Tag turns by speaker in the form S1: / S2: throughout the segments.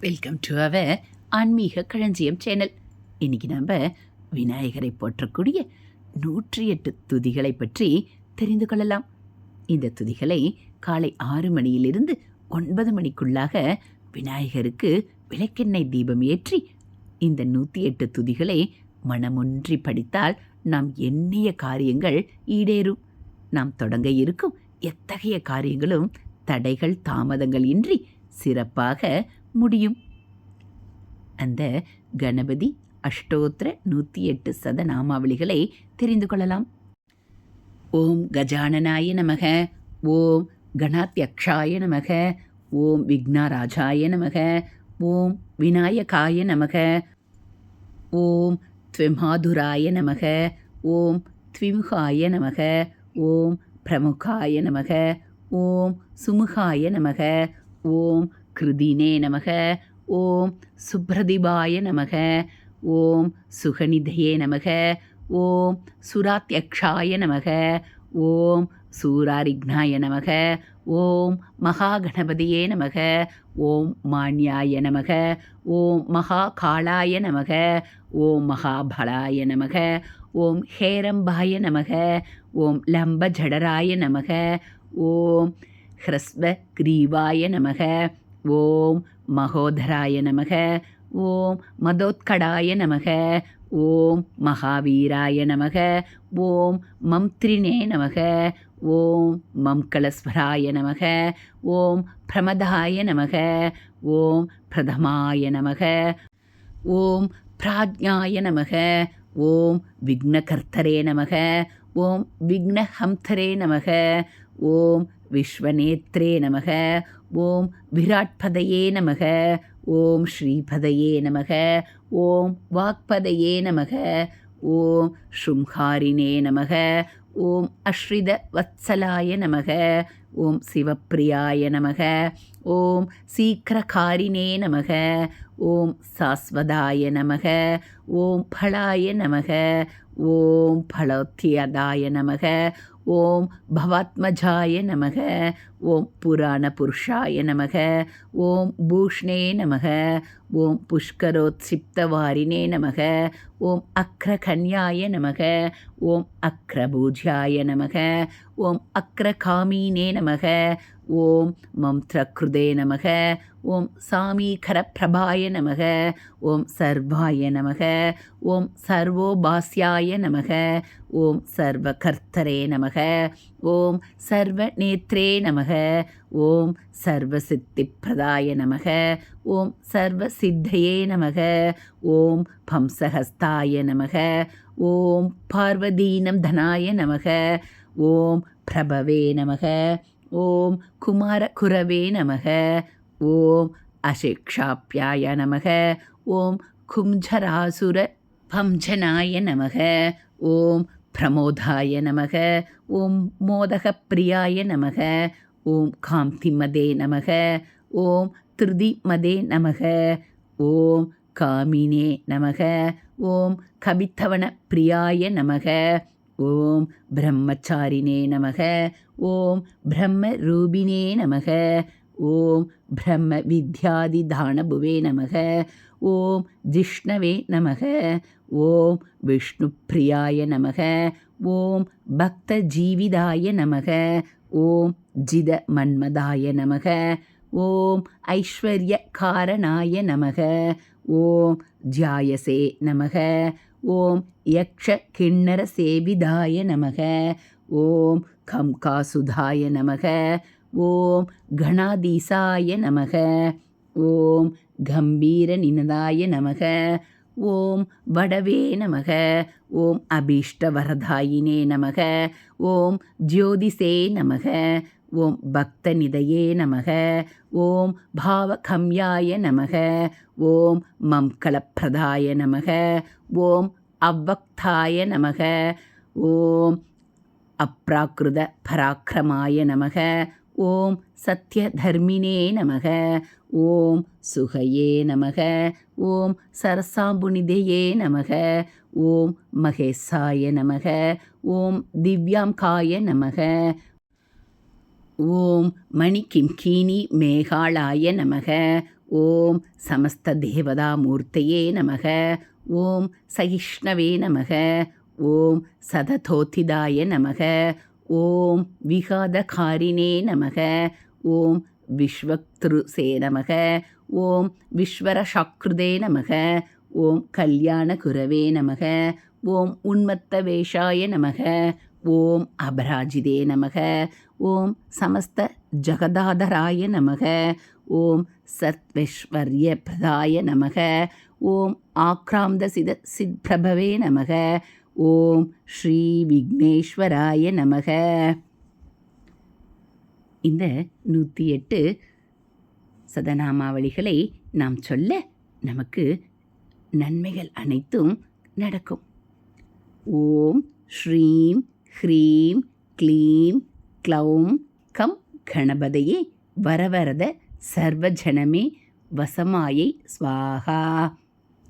S1: Welcome to our ஆன்மீக களஞ்சியம் channel. இன்னைக்கு நம்ம விநாயகரை போற்றக்கூடிய நூற்றி எட்டு துதிகளை பற்றி தெரிந்து கொள்ளலாம். இந்த துதிகளை காலை ஆறு மணியிலிருந்து ஒன்பது மணிக்குள்ளாக விநாயகருக்கு விளக்கெண்ணெய் தீபம் ஏற்றி இந்த நூற்றி எட்டு துதிகளை மனமொன்றி படித்தால் நாம் எண்ணிய காரியங்கள் ஈடேறும். நாம் தொடங்க இருக்கும் எத்தகைய காரியங்களும் தடைகள் தாமதங்கள் இன்றி சிறப்பாக முடியும். அந்த கணபதி அஷ்டோத்திர நூற்றி எட்டு சத நாமாவளிகளை தெரிந்து கொள்ளலாம். ஓம் கஜானனாய நமக ஓம் கணாத்யக்ஷாய நமக ஓம் விக்னராஜாய நமக ஓம் விநாயகாய நமக ஓம் த்விமாதுராய நமக ஓம் த்விமுகாய நமக ஓம் பிரமுகாய நமக ஓம் சுமுகாய நமக ஓம் கிருதினே நமக ஓம் சுப்ரதிபாய நமக ஓம் சுகநிதையே நமக ஓம் சுராத்யக்ஷாய நமக ஓம் சூராரிக்னாய நமக ஓம் மகாகணபதியே நமக ஓம் மான்யாய நமக ஓம் மகாகாளாய நமக ஓம் மகாபலாய நமக ஓம் ஹேரம்பாய நமக ஓம் லம்பஜடராய நமக ஓம் ஹ்ரஸ்வ கிரீவாய நமக ஓம் மகோதராய நமக ஓம் மதோத்கடாய நமக ஓம் மகாவீராய நமக ஓம் மம்த்ரினே நமக ஓம் மம்கலஸ்வராய நமக ஓம் பிரமதாய நமக ஓம் பிரதமாய நமக ஓம் பிராஜ்ஞாய நமக ஓம் விக்னகர்த்தரே நமக ஓம் விக்னஹம்தரே நமக ஓம் விஸ்வநேத்ரே நமக ஓம் விராட்பதையே நமக ஓம் ஸ்ரீபதையே நமக ஓம் வாக்பதையே நமக ஓம் ஷும்ஹாரினே நமக ஓம் அஸ்ரித வத்சலாய நமக ஓம் சிவப்பிரியாய நமக ஓம் சீக்கிரகாரினே நமக ஓம் சாஸ்வதாய நமக ஓம் பலாய நமக ஓம் பலோத்தியதாய நமக ஓம் பவாத்மஜாய நமக ஓம் புராண புருஷாய நமக ஓம் பூஷ்ணே நமக ஓம் புஷ்கரோத்சிப்தவாரினே நமக ஓம் அக்ரகன்யாய நமக ஓம் அக்ரபூஜாய நமக ஓம் அக்ரகாமீனே நமக ஓம் மம்த்ரக்ருதே நமக ஓம் சாமீகரப்பிரபாய நமக ஓம் சர்வாய நமக ஓம் சர்வோபாஸ்யாய நமக ஓம் சர்வகர்த்தரே நமக ஓம் சர்வநேத்ரே நமக ஓம் சர்வசித்திப்பிரதாய நமக ஓம் சர்வசித்தையே நமக ஓம் பம்சஹஸ்தாய நமக ஓம் பார்வதீனம் தனாய நமக ஓம் பிரபவே நமக ஓம் குமார குரவே நமக. ஓம் அசிக்ஷாப்பியாய நமக. ஓம் கும்ஜராசுர பம்ஜனாய நமக. ஓம் பிரமோதாய நமக. ஓம் மோதகப்பிரியாய நமக. ஓம் காந்திமதே நமக. ஓம் திருதிமதே நமக. ஓம் காமினே நமக. ஓம் கபித்தவன பிரியாய நமக. ஓம் பிரம்மச்சாரினே நமக ஓம் பிரம்ம ரூபினே நமக ஓம் பிரம்ம வித்யாதிதானபுவே நமக ஓம் ஜிஷ்ணவே நமக ஓம் விஷ்ணுப்பிரியாய நமக ஓம் பக்த ஜீவிதாய நமக ஓம் ஜித மன்மதாய நமக ஓம் ஐஸ்வர்ய காரணாய நமக. ஓம் ஜாயசே நமக. ஓம் யக்ஷ கிண்ணர சேவிதாய நமக. ஓம் கம்காசுதாய நமக. ஓம் கணாதீசாய நமக. ஓம் கம்பீர நினதாய நமக. ஓம் வடவே நமக. ஓம் அபீஷ்டவரதாயினே நமக. ஓம் ஜோதிசே நமக. ஓம் பக்தநிதையே நமக. ஓம் பாவகம்யாய நமக. ஓம் மம்கலப்பிரதாய நமக. ஓம் அவ்வக்தாய நமக. ஓம் அப்ராக்கிருத பராக்கிரமாய நமக. ஓம் சத்யதர்மினே நமக. ஓம் சுகையே நமக. ஓம் சரசாம்புனிதையே நமக. ஓம் மகேசாய நமக. ஓம் திவ்யாம்காய நமக. ஓம் மணி கிம்கீனி மேகாளாய நமக. ஓம் சமஸ்த தேவதா மூர்த்தையே நமக. ஓம் சகிஷ்ணவே நமக. ஓம் சததோத்திதாய நமக. ஓம் விகாதகாரினே நமக. ஓம் விஸ்வக்திருசே நமக. ஓம் விஸ்வரசக்ருதே நமக. ஓம் கல்யாண குரவே நமக. ஓம் உன்மத்த வேஷாய நமக. ஓம் அபராஜிதே நமக. ஓம் சமஸ்த ஜகதாதராய நமக. ஓம் சத்வைஸ்வர்ய பிரதாய நமக. ஓம் ஆக்ராந்த சித சித்பிரபவே நமக. ஓம் ஸ்ரீ விக்னேஸ்வராய நமக. இந்த நூற்றி எட்டு சதநாமாவளிகளை நாம் சொல்ல நமக்கு நன்மைகள் அனைத்தும் நடக்கும். ஓம் ஸ்ரீம் ஹ்ரீம் க்ளீம் க்ளௌம் கம் கணபதையே வரவரத சர்வஜனமே வசமாயை ஸ்வாகா.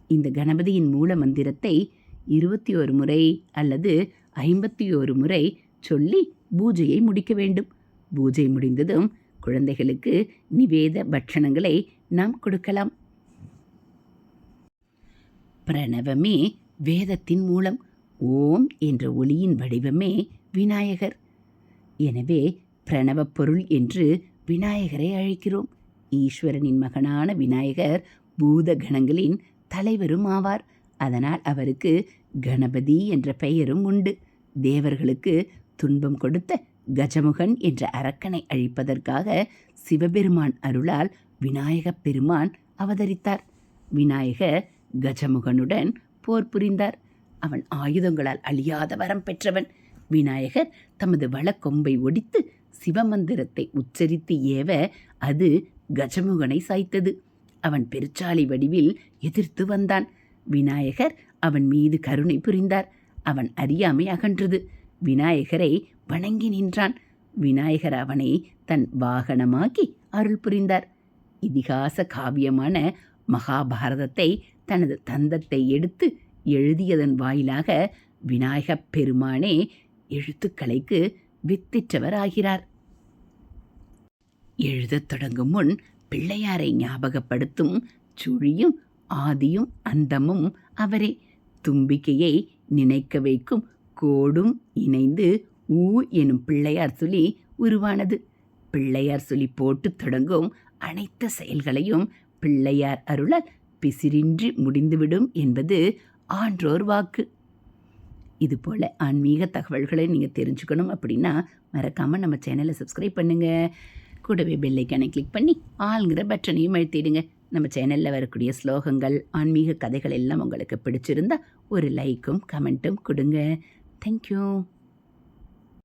S1: இந்த கணபதியின் மூல மந்திரத்தை இருபத்தி ஒரு முறை அல்லது ஐம்பத்தி ஒரு முறை சொல்லி பூஜையை முடிக்க வேண்டும். பூஜை முடிந்ததும் குழந்தைகளுக்கு நிவேத பட்சணங்களை நாம் கொடுக்கலாம். பிரணவமே வேதத்தின் மூலம் ஓம் என்ற ஒளியின் வடிவமே விநாயகர். எனவே பிரணவப் பொருள் என்று விநாயகரை அழைக்கிறோம். ஈஸ்வரனின் மகனான விநாயகர் பூத கணங்களின் தலைவரும் ஆவார். அதனால் அவருக்கு கணபதி என்ற பெயரும் உண்டு. தேவர்களுக்கு துன்பம் கொடுத்த கஜமுகன் என்ற அரக்கனை அழிப்பதற்காக சிவபெருமான் அருளால் விநாயகப் பெருமான் அவதரித்தார். விநாயகர் கஜமுகனுடன் போர் புரிந்தார். அவன் ஆயுதங்களால் அழியாத வரம் பெற்றவன். விநாயகர் தமது வளக்கொம்பை ஒடித்து சிவமந்திரத்தை உச்சரித்து ஏவ அது கஜமுகனை சாய்த்தது. அவன் பெருச்சாலை வடிவில் எதிர்த்து வந்தான். விநாயகர் அவன் மீது கருணை புரிந்தார். அவன் அறியாமை அகன்றது. விநாயகரை வணங்கி நின்றான். விநாயகர் அவனை தன் வாகனமாக்கி அருள் புரிந்தார். இதிகாச காவியமான மகாபாரதத்தை தனது தந்தத்தை எடுத்து எழுதியதன் வாயிலாக விநாயகப் பெருமானே எழுத்துக்கலைக்கு வித்திற்றவர் ஆகிறார் எழுதத் தொடங்கும் முன் பிள்ளையாரை ஞாபகப்படுத்தும் சுழியும் ஆதியும் அந்தமும் அவரே. தும்பிக்கையை நினைக்க வைக்கும் கோடும் இணைந்து ஊ எனும் பிள்ளையார் சொல்லி உருவானது. பிள்ளையார் சொல்லி போட்டு தொடங்கும் அனைத்து செயல்களையும் பிள்ளையார் அருளால் பிசிறின்றி முடிந்துவிடும் என்பது ஆன்றோர் வாக்கு. இதுபோல் ஆன்மீக தகவல்களை நீங்கள் தெரிஞ்சுக்கணும் அப்படின்னா மறக்காமல் நம்ம சேனலை சப்ஸ்கிரைப் பண்ணுங்கள் கூடவே பெல்லைக்கானை கிளிக் பண்ணி ஆளுங்கிற பட்டனையும் அழுத்திடுங்க. நம்ம சேனலில் வரக்கூடிய ஸ்லோகங்கள் ஆன்மீக கதைகள் எல்லாம் உங்களுக்கு பிடிச்சிருந்தா ஒரு லைக்கும் கமெண்ட்டும் கொடுங்க. தேங்க்யூ